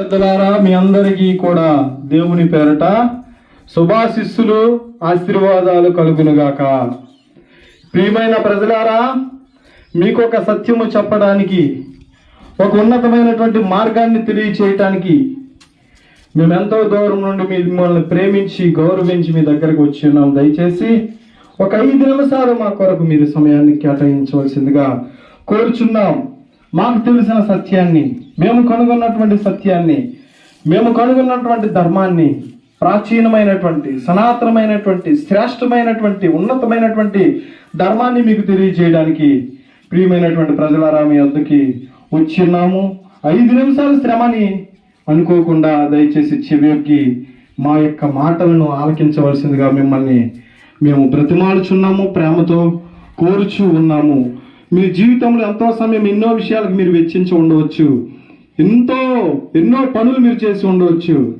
పెద్దలారా మీ అందరికీ కూడా దేవుని పేరట శుభాశిస్సులు ఆశీర్వాదాలు కలుగునుగాక. ప్రియమైన ప్రజలారా మీకు ఒక సత్యము చెప్పడానికి ఒక ఉన్నతమైనటువంటి మార్గాన్ని తెలియచేయటానికి మేము ఎంతో దూరం నుండి మిమ్మల్ని ప్రేమించి గౌరవించి మీ దగ్గరకు వచ్చి ఉన్నాం. దయచేసి ఒక ఐదు నిమిషాలు మా కొరకు మీరు సమయాన్ని కేటాయించవలసిందిగా కోరుచున్నాం. మాకు తెలిసిన సత్యాన్ని మేము కనుగొన్నటువంటి సత్యాన్ని మేము కనుగొన్నటువంటి ధర్మాన్ని ప్రాచీనమైనటువంటి సనాతనమైనటువంటి శ్రేష్టమైనటువంటి ఉన్నతమైనటువంటి ధర్మాన్ని మీకు తెలియజేయడానికి ప్రియమైనటువంటి ప్రజలారా మీ వద్దకి వచ్చిన్నాము ఐదు నిమిషాల శ్రమని అనుకోకుండా దయచేసి చెవియొక్కి మా యొక్క మాటలను ఆలకించవలసిందిగా మిమ్మల్ని మేము బ్రతిమాలుచున్నాము ప్రేమతో కోరుచు ఉన్నాము. మీ జీవితంలో ఎంతో సమయం ఎన్నో విషయాలకు మీరు వెచ్చించి ఉండవచ్చు. ఎంతో ఎన్నో పనులు మీరు చేసి ఉండవచ్చు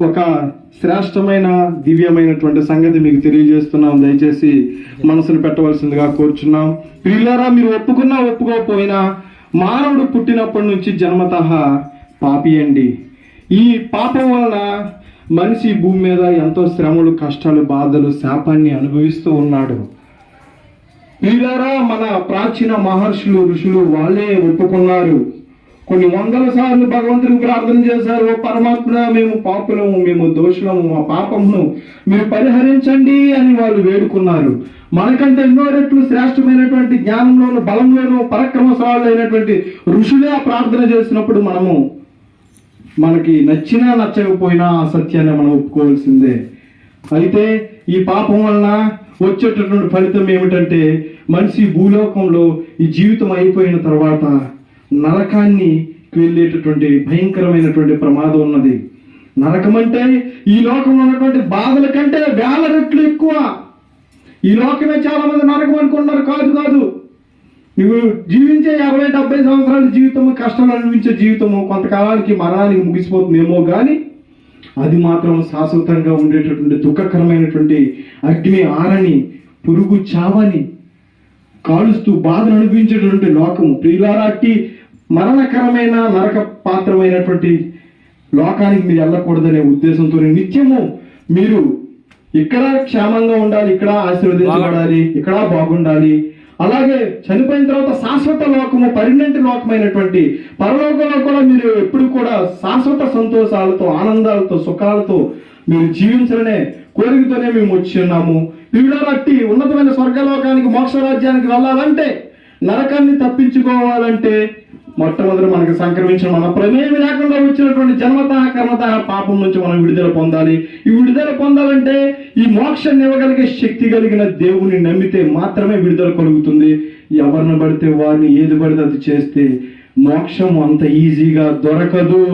ఒక శ్రేష్టమైన దివ్యమైనటువంటి సంగతి మీకు తెలియజేస్తున్నాం. దయచేసి మనసును పెట్టవలసిందిగా కోరుచున్నాం. ప్రియులారా మీరు ఒప్పుకున్నా ఒప్పుకోకపోయినా మానవుడు పుట్టినప్పటి నుంచి జన్మత పాపి అండి. ఈ పాపం వలన మనిషి భూమి మీద ఎంతో శ్రమలు కష్టాలు బాధలు శాపాన్ని అనుభవిస్తూ ఉన్నాడు. ప్రియులారా మన ప్రాచీన మహర్షులు ఋషులు వాళ్ళే ఒప్పుకున్నారు. కొన్ని వందల సార్లు భగవంతుడికి ప్రార్థన చేశారు. "ఓ పరమాత్మ మేము పాపులము మేము దోషులము మా పాపమును మీరు పరిహరించండి అని వాళ్ళు వేడుకున్నారు. మనకంటే ఎన్నో రెట్లు శ్రేష్టమైనటువంటి జ్ఞానంలోను బలంలోను పరక్రమశాలైనటువంటి ఋషులే ఆ ప్రార్థన చేసినప్పుడు మనము మనకి నచ్చినా నచ్చకపోయినా ఆ సత్యాన్ని మనం ఒప్పుకోవాల్సిందే. అయితే ఈ పాపం వలన వచ్చేటటువంటి ఫలితం ఏమిటంటే మనిషి భూలోకంలో ఈ జీవితం అయిపోయిన తర్వాత నరకాన్ని వెళ్ళేటటువంటి భయంకరమైనటువంటి ప్రమాదం ఉన్నది. నరకం అంటే ఈ లోకంలో ఉన్నటువంటి బాధల కంటే వేల రెట్లు ఎక్కువ. ఈ లోకమే చాలా మంది నరకం అనుకుంటున్నారు. కాదు కాదు. నువ్వు జీవించే యాభై డెబ్బై సంవత్సరాల జీవితము కష్టాలు అనుభవించే జీవితము కొంతకాలానికి మరణానికి ముగిసిపోతుందేమో కానీ అది మాత్రం శాశ్వతంగా ఉండేటటువంటి దుఃఖకరమైనటువంటి అగ్ని ఆరని పురుగు చావని కాలుస్తూ బాధను అనిపించేటటువంటి లోకము. ప్రియులారాటి మరణకరమైన నరక పాత్రమైనటువంటి లోకానికి మీరు వెళ్ళకూడదనే ఉద్దేశంతో నిత్యము మీరు ఇక్కడ క్షేమంగా ఉండాలి ఇక్కడ ఆశీర్వదించబడాలి ఇక్కడ బాగుండాలి. అలాగే చనిపోయిన తర్వాత శాశ్వత లోకము పరిణంటి లోకమైనటువంటి పరలోకంలో కూడా మీరు ఎప్పుడు కూడా శాశ్వత సంతోషాలతో ఆనందాలతో సుఖాలతో మీరు జీవించాలనే కోరికతోనే మేము వచ్చి ఉన్నాము. వీళ్ళట్టి ఉన్నతమైన స్వర్గలోకానికి మోక్ష రాజ్యానికి వెళ్ళాలంటే నరకాన్ని తప్పించుకోవాలంటే మొట్టమొదటి మనకు సంక్రమించిన మన ప్రమేయం లేకుండా వచ్చినటువంటి జన్మత కర్మత పాపం నుంచి మనం విడుదల పొందాలి. ఈ విడుదల పొందాలంటే ఈ మోక్షాన్ని ఇవ్వగలిగే శక్తి కలిగిన దేవుని నమ్మితే మాత్రమే విడుదల కలుగుతుంది. ఎవరిని పడితే వారిని ఏది పడితే అది చేస్తే మోక్షం అంత ఈజీగా దొరకదు.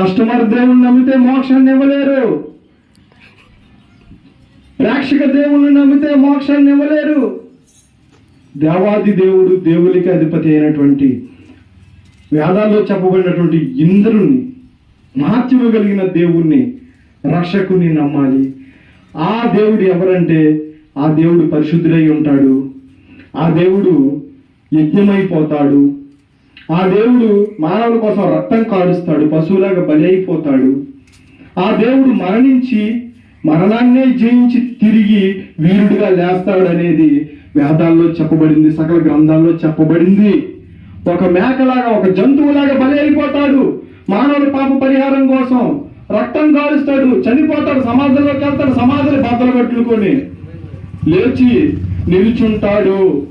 కస్టమర్ దేవుని నమ్మితే మోక్షాన్ని ఇవ్వలేరు. ప్రేక్షక దేవుణ్ణి నమ్మితే మోక్షాన్ని ఇవ్వలేరు. దేవాది దేవుడు దేవునికి అధిపతి అయినటువంటి వేదాల్లో చెప్పబడినటువంటి ఇంద్రుని మహత్యము కలిగిన దేవుణ్ణి రక్షకుని నమ్మాలి. ఆ దేవుడు ఎవరంటే ఆ దేవుడు పరిశుద్ధుడై ఉంటాడు. ఆ దేవుడు యజ్ఞమైపోతాడు. ఆ దేవుడు మానవుల కోసం రక్తం కాడుస్తాడు పశువులాగా బలి అయిపోతాడు. ఆ దేవుడు మరణించి మరణాన్నే జయించి తిరిగి వీరుడిగా లేస్తాడు అనేది వేదాల్లో చెప్పబడింది సకల గ్రంథాల్లో చెప్పబడింది. ఒక మేకలాగా ఒక జంతువులాగా బలి అయిపోతాడు. మానవుల పాప పరిహారం కోసం రక్తం కాలుస్తాడు. చనిపోతాడు సమాధంలోకి వెళ్తాడు సమాధిని బద్దలు పెట్టుకొని. లేచి నిలుచుంటాడు.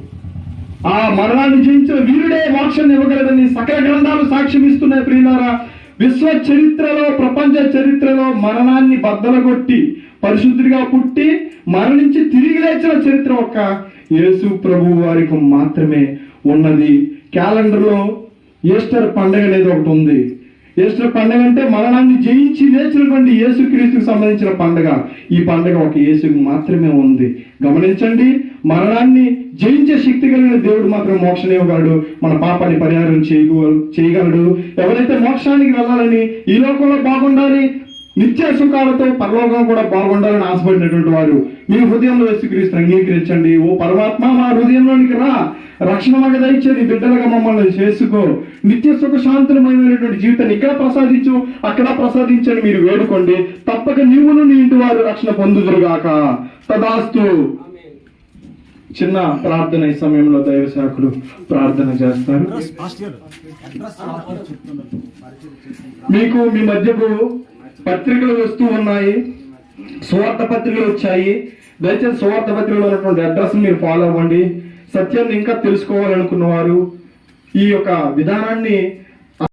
ఆ మరణాన్ని జయించిన వీరుడే మోక్షం ఇవ్వగలడని సకల గ్రంథాలు సాక్ష్యమిస్తున్నాయి ప్రియులారా. విశ్వ చరిత్రలో ప్రపంచ చరిత్రలో మరణాన్ని బద్దలగొట్టి పరిశుద్ధుడిగా పుట్టి మరణించి తిరిగి లేచిన చరిత్ర ఒక్క యేసు ప్రభు వారికి మాత్రమే ఉన్నది. క్యాలెండర్లో ఈస్టర్ పండగ అనేది ఒకటి ఉంది. ఈస్టర్ పండగ అంటే మరణాన్ని జయించి లేచినటువంటి యేసుక్రీస్తుకు సంబంధించిన పండగ. ఈ పండగ ఒక యేసుకు మాత్రమే ఉంది. గమనించండి మరణాన్ని జయించే శక్తి కలిగిన దేవుడు మాత్రం మోక్షం ఇవ్వగలడు మన పాపాన్ని పరిహారం చేయగలడు. ఎవరైతే మోక్షానికి వెళ్ళాలని ఈ లోకంలో బాగుండాలి నిత్య సుఖాలతో పరలోకం కూడా పాల్గొండాలని ఆశపడినటువంటి వారు మీ హృదయంలో యేసుక్రీస్తుని అంగీకరించండి. ఓ పరమాత్మ మా హృదయంలోనికి రా. రక్షణ మాకు దయచేది బిడ్డలుగా మమ్మల్ని చేసుకో. నిత్య సుఖ శాంతులమైనటువంటి జీవితాన్ని ఇక్కడ ప్రసాదించు అక్కడ ప్రసాదించని మీరు వేడుకోండి. తప్పక నీవును నీ ఇంటి వారు రక్షణ పొందుదురుగాక. తదాస్తు. చిన్న ప్రార్థన ఈ సమయంలో దైవ శాఖలు ప్రార్థన చేస్తారు. మీకు మీ మధ్యకు పత్రికలు వస్తూ ఉన్నాయి. సువార్త పత్రికలు వచ్చాయి. దయచేసి సువార్త పత్రికలో ఉన్నటువంటి అడ్రస్ మీరు ఫాలో అవ్వండి. సత్యాన్ని ఇంకా తెలుసుకోవాలనుకున్న వారు ఈ యొక్క విధానాన్ని